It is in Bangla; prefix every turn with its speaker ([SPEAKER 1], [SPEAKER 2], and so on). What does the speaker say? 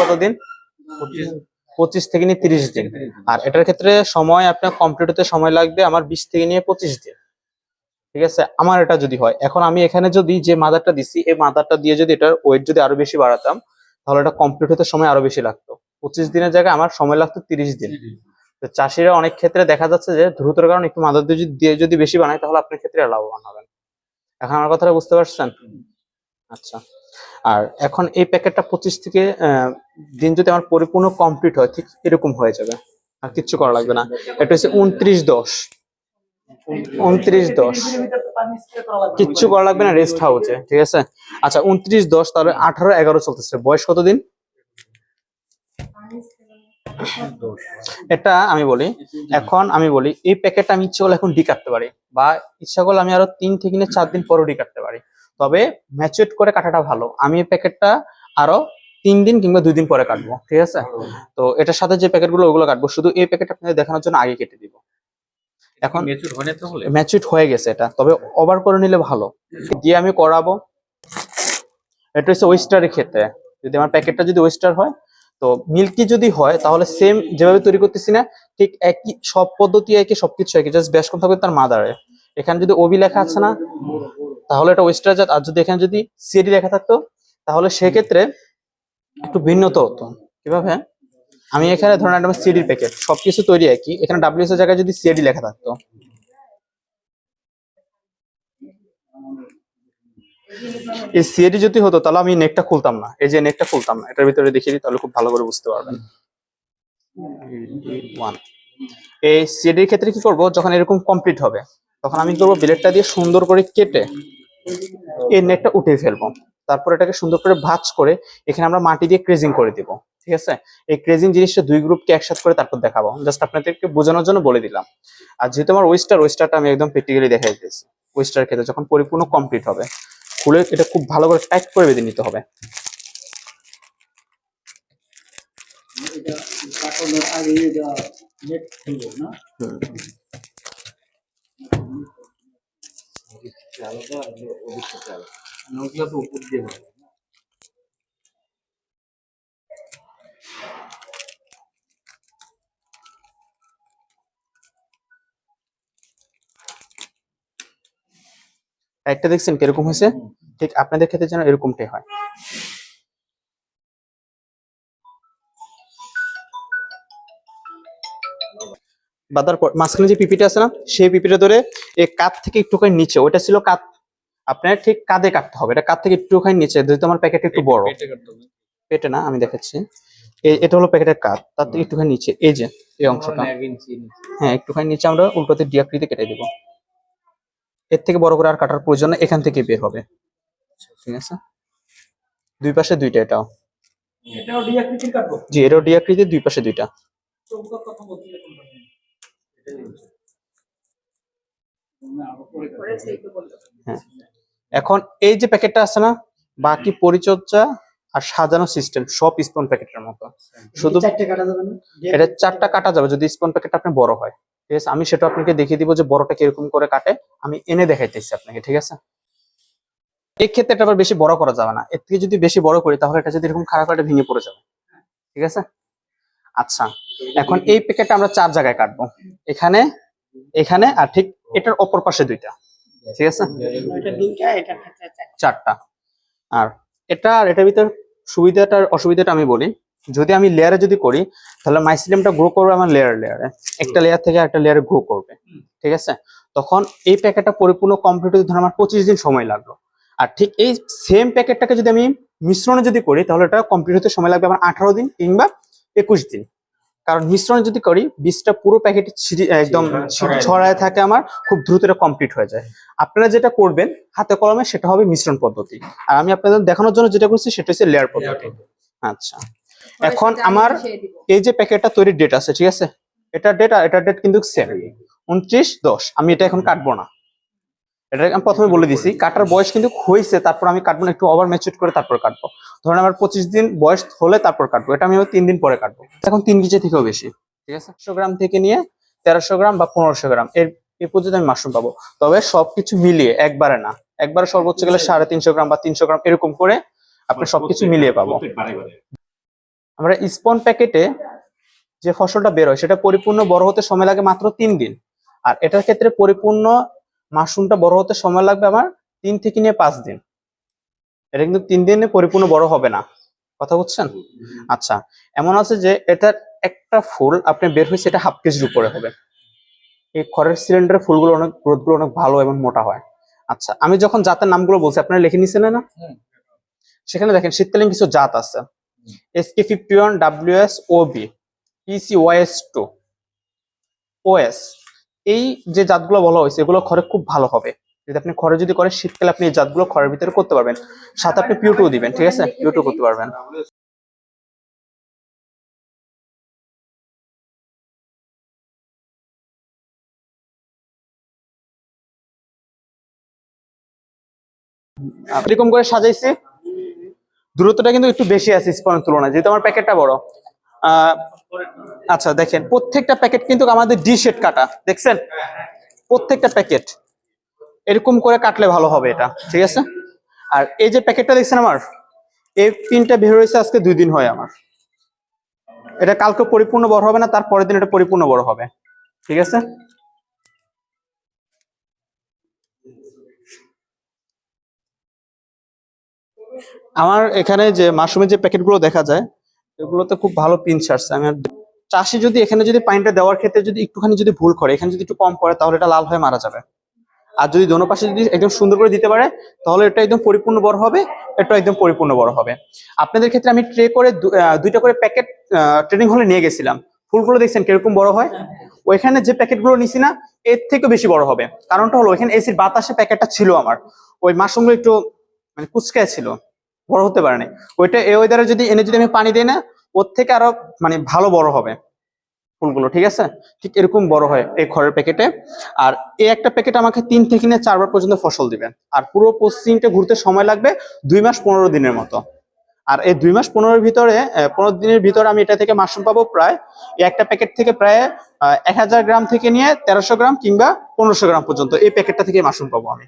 [SPEAKER 1] কতদিন? পঁচিশ থেকে নিয়ে তিরিশ দিন। আর এটার ক্ষেত্রে সময় আপনার কমপ্লিট হতে সময় লাগবে আমার বিশ থেকে নিয়ে পঁচিশ দিন। ঠিক আছে? আমার এটা যদি হয়, এখন আমি এখানে যদি যে মাদারটা দিছি, এই মাদারটা দিয়ে যদি এটার ওয়েট যদি আরও বেশি বাড়াতাম, তাহলে এটা কমপ্লিট হতে সময় আরও বেশি লাগতো। পঁচিশ দিনের জায়গায় আমার সময় লাগতো তিরিশ দিন। তো চাষিরা অনেক ক্ষেত্রে দেখা যাচ্ছে যে দ্রুতর কারণে একটু মাদার দিয়ে যদি বেশি বানায়, তাহলে আপনার ক্ষেত্রে লাভবান হবেন। এখন আমার কথাটা বুঝতে পারছেন? আচ্ছা। আর এখন এই প্যাকেটটা পঁচিশ থেকে দিন যদি আমার পরিপূর্ণ কমপ্লিট হয়, ঠিক এরকম হয়ে যাবে। আর কিচ্ছু করা লাগবে না। এটা হচ্ছে উনত্রিশ দশ। উনত্রিশ দশ। কিচ্ছু করা লাগবে না রেস্ট হাউসে ঠিক আছে? আচ্ছা উনত্রিশ দশ, তাহলে আঠারো, এগারো চলতেছে। বয়স কতদিন এটা আমি বলি, এখন আমি বলি, এই প্যাকেটটা আমি ইচ্ছে করলে এখন ডি কাটতে পারি, বা ইচ্ছা করলে আমি আরও তিন থেকে চার দিন পরও ডি কাটতে পারি। তবে ম্যাচুরেট করে কাটাটা ভালো। আমি এই প্যাকেটটা আরও তিন দিন কিংবা দুই দিন পরে কাটবো ঠিক আছে? তো এটার সাথে যে প্যাকেটগুলো ওগুলো কাটবো শুধু এই প্যাকেট আপনাদের দেখানোর জন্য আগে কেটে দিব। এখন
[SPEAKER 2] মেচুর হয়
[SPEAKER 1] হয়ে গেছে এটা তবে ওভার করে নিলে ভালো। দিয়ে আমি করাবো এটা হচ্ছে ওয়েস্টারের ক্ষেত্রে। যদি আমার প্যাকেটটা যদি ওয়েস্টার হয় তো মিল্কি যদি হয় তাহলে সেম যেভাবে তৈরি করতেছি না ঠিক একই সব পদ্ধতি একই সবকিছু একই জাস্ট ব্যাস কম থাকবে তার মাদারে এখানে যদি ওবি লেখা আছে না তাহলে এটা ওয়েস্টার জাত, আর যদি এখানে যদি সিডি লেখা থাকতো, তাহলে সেক্ষেত্রে একটু ভিন্নতা হতো। কীভাবে? আমি এখানে ধরেন একটা সিডির প্যাকেট সবকিছু তৈরি একই, এখানে ডাব্লিউএস এর জায়গায় যদি সিডি লেখা থাকতো। এই সিএডি যদি হতো, তাহলে আমি নেকটা খুলতাম না। এই যে নেকটা খুলতাম না, এটার ভিতরে দেখিয়ে দিই, তাহলে খুব ভালো করে বুঝতে পারবেন। ওয়ান এই সিএডির ক্ষেত্রে কি করব, যখন এরকম কমপ্লিট হবে, তখন আমি করব ব্লেডটা দিয়ে সুন্দর করে কেটে এই নেটটা উঠে ফেলব। তারপর এটাকে সুন্দর করে ভাঁজ করে এখানে আমরা মাটি দিয়ে ক্রেজিং করে দিব ঠিক আছে? এই ক্রেজিং জিনিসটা দুই গ্রুপকে একসাথে করে তারপর দেখাবো। জাস্ট আপনাদেরকে বোঝানোর জন্য বলে দিলাম। আর যেহেতু আমার ওয়েস্টার ওয়েস্টারটা আমি একদম প্র্যাকটিক্যালি দেখাই দিয়েছি। ওয়েস্টার ক্ষেত্রে যখন পরিপূর্ণ কমপ্লিট হবে খুলে এটা খুব ভালো করে টাইট করে বেঁধে নিতে হবে।
[SPEAKER 3] এটা কাটানোর আগে এটা নেট খুলবো না?
[SPEAKER 1] একটা দেখছেন কীরকম হয়েছে? ঠিক আপনাদের ক্ষেত্রে যেন এরকমটাই হয়। বাদার পর মাঝখানে যে পিপিটা আছে না সেই পিপিটা ধরে এই কাত থেকে একটুখানি নিচে ওটা ছিল কাত আপনার ঠিক কাঁধে কাটতে হবে এটা কাত থেকে একটুখানি নিচে যেহেতু আমার প্যাকেট একটু বড়।
[SPEAKER 2] পেটে
[SPEAKER 1] না আমি দেখাচ্ছি। এ- এটা হলো প্যাকেটের কাত তার থেকে একটুখানি নিচে এই যে এই অংশটা। হ্যাঁ একটুখানি নিচে আমরা উল্টোতে ডিয়াকৃতি কেটে দিব। এর থেকে বড় করে আর কাটার প্রয়োজন নেই, এখান থেকে বের হবে। ঠিক আছে? দুই পাশে দুইটা এটাও।
[SPEAKER 3] এটাও ডিআকৃতির কাটবো
[SPEAKER 1] জি এটাও ডিয়াকৃতি দুই পাশে দুইটা। এখন এই যে প্যাকেটটা আছে না বাকি পরিচর্যা আর সাজানো সিস্টেম সব স্পন প্যাকেটের মতো। শুধু
[SPEAKER 3] কাটা যাবে
[SPEAKER 1] এটা চারটা কাটা যাবে যদি স্পন প্যাকেট আপনার বড় হয়। ঠিক আছে আমি সেটা আপনাকে দেখিয়ে দিব যে বড়টা কীরকম করে কাটে। আমি এনে দেখাইতেছি আপনাকে ঠিক আছে? এই ক্ষেত্রে এটা আবার বেশি বড় করা যাবে না। এর থেকে যদি বেশি বড় করি তাহলে এটা যদি এরকম খারাপ কাটে ভেঙে পড়ে যাবে। ঠিক আছে? আচ্ছা এখন এই প্যাকেটটা আমরা চার জায়গায় কাটবো। এখানে এখানে আর ঠিক এটার অপর পাশে দুইটা। ঠিক আছে?
[SPEAKER 3] চারটা।
[SPEAKER 1] আর এটা আর এটার ভিতর সুবিধাটা আর অসুবিধাটা আমি বলি। যদি আমি লেয়ারে যদি করি তাহলে মাইসিলিয়ামটা গ্রো করবে আমার লেয়ার লেয়ারে একটা লেয়ার থেকে একটা লেয়ারে গ্রো করবে। ঠিক আছে? তখন এই প্যাকেটটা পরিপূর্ণ কমপ্লিট হতে ধর আমার পঁচিশ দিন সময় লাগল। আর ঠিক এই সেম প্যাকেটটাকে যদি আমি মিশ্রণে যদি করি তাহলে এটা কমপ্লিট হতে সময় লাগবে আমার আঠারো দিন কিংবা একুশ দিন। কারণ মিশ্রণ যদি করি বীজটা পুরো প্যাকেটে একদম ছড়ায় থাকে আমার খুব দ্রুত এটা কমপ্লিট হয়ে যায়। আপনারা যেটা করবেন হাতে কলমে সেটা হবে মিশ্রণ পদ্ধতি। আর আমি আপনাদের দেখানোর জন্য যেটা করছি সেটা হচ্ছে লেয়ার পদ্ধতি। আচ্ছা। এখন আমার এই যে প্যাকেটটা তৈরির ডেট আছে ঠিক আছে? এটা ডেট আর এটার ডেট কিন্তু সেম উনত্রিশ দশ। আমি এটা এখন কাটবো না। এটা আমি প্রথমে বলে দিছি কাটার বয়স কিন্তু হয়েছে তারপর আমি কাটবো না একটু ওভার ম্যাচুর করে তারপর কাটবো। ধরেন আমার পঁচিশ দিন বয়স হলে তারপর কাটবো এটা আমি তিন দিন পরে কাটবো। এখন তিন কেজি থেকেও বেশি ঠিক আছে? একশো গ্রাম থেকে নিয়ে তেরোশো গ্রাম বা পনেরোশো গ্রাম এর এ পর্যন্ত আমি মাশরুম পাবো। তবে সবকিছু মিলিয়ে একবারে না একবারে সর্বোচ্চ গেলে সাড়ে তিনশো গ্রাম বা তিনশো গ্রাম এরকম করে আপনি সবকিছু মিলিয়ে পাবো। আমরা স্পন প্যাকেটে যে ফসলটা বের হয় সেটা পরিপূর্ণ বড় হতে সময় লাগে মাত্র তিন দিন। আর এটার ক্ষেত্রে পরিপূর্ণ মাশরুমটা বড় হতে সময় লাগবে আমার তিন থেকে নিয়ে পাঁচ দিন। এটা কিন্তু তিন দিনে পরিপূর্ণ বড় হবে না। কথা বুঝছেন? আচ্ছা এমন আছে যে এটার একটা ফুল আপনি বের হয়েছে এটা হাফ কেজির উপরে হবে। এই খড়ের সিলিন্ডারের ফুলগুলো অনেক গ্রোথগুলো অনেক ভালো এবং মোটা হয়। আচ্ছা আমি যখন জাতের নামগুলো বলছি আপনারা লিখে নিছেন না? সেখানে দেখেন শীতকালীন কিছু জাত আছে। S K fifty one W S ও B PC YS two OS এই যে জাতগুলো বলা হয়েছে, এগুলো খড়ে খুব ভালো হবে। যদি আপনি খড়ে যদি করেন, শীতকালে আপনি এই জাতগুলো খড়ের ভিতরে করতে পারবেন। সাথে আপনি পিউ টু দিবেন, ঠিক আছে? পিউ টু করতে পারবেন। এরকম করে সাজাইছি। দূরত্বটা কিন্তু একটু বেশি আছে, স্পনের তুলনায়, যেহেতু আমার প্যাকেটটা বড়। আচ্ছা দেখেন, প্রত্যেকটা প্যাকেট কিন্তু আমাদের ডি শেড কাটা, দেখছেন? প্রত্যেকটা প্যাকেট এরকম করে কাটলে ভালো হবে এটা, ঠিক আছে? আর এই যে প্যাকেটটা দেখছেন আমার? এই পিনটা বের হয়েছে আজকে দুই দিন হয় আমার। এটা কালকে পরিপূর্ণ বড় হবে না তার পরের দিন এটা পরিপূর্ণ বড় হবে, ঠিক আছে? আমার এখানে যে মাশরুমের যে প্যাকেটগুলো দেখা যায় এগুলোতে খুব ভালো পিন ছাড়ছে আমি আর- চাষি যদি এখানে যদি পানিটা দেওয়ার ক্ষেত্রে যদি একটুখানি যদি ভুল করে, এখানে যদি একটু কম পড়ে, তাহলে এটা লাল হয়ে মারা যাবে। আর যদি দোনো পাশে যদি একদম সুন্দর করে দিতে পারে, তাহলে এটা একদম পরিপূর্ণ বড় হবে, এটা একদম পরিপূর্ণ বড় হবে। আপনাদের ক্ষেত্রে আমি ট্রে করে দুইটা করে প্যাকেট ট্রেনিং হলে নিয়ে গেছিলাম। ফুলগুলো দেখছেন কীরকম বড় হয়? ওইখানে যে প্যাকেটগুলো নিছি না, এর থেকে বেশি বড় হবে। কারণটা হলো, ওইখানে এসির বাতাসে প্যাকেটটা ছিল আমার। ওই মাশরুমগুলো একটু মানে কুচকায় ছিল। বড় হতে পারে না ওইটা এই ওয়েদারে যদি, এনে যদি আমি পানি দিই না, ওর থেকে আরও মানে ভালো বড় হবে ফুলগুলো, ঠিক আছে? ঠিক এরকম বড় হয় এই খড়ের প্যাকেটে আর এই একটা প্যাকেট আমাকে তিন থেকে নিয়ে চারবার পর্যন্ত ফসল দিবে। আর পুরো পশ্চিমটা ঘুরতে সময় লাগবে দুই মাস পনেরো দিনের মতো। আর এই দুই মাস পনেরোর ভিতরে পনেরো দিনের ভিতরে আমি এটা থেকে মাশরুম পাবো প্রায়, এই একটা প্যাকেট থেকে প্রায় এক হাজার গ্রাম থেকে নিয়ে তেরোশো গ্রাম কিংবা পনেরোশো গ্রাম পর্যন্ত এই প্যাকেটটা থেকে মাশরুম পাবো আমি।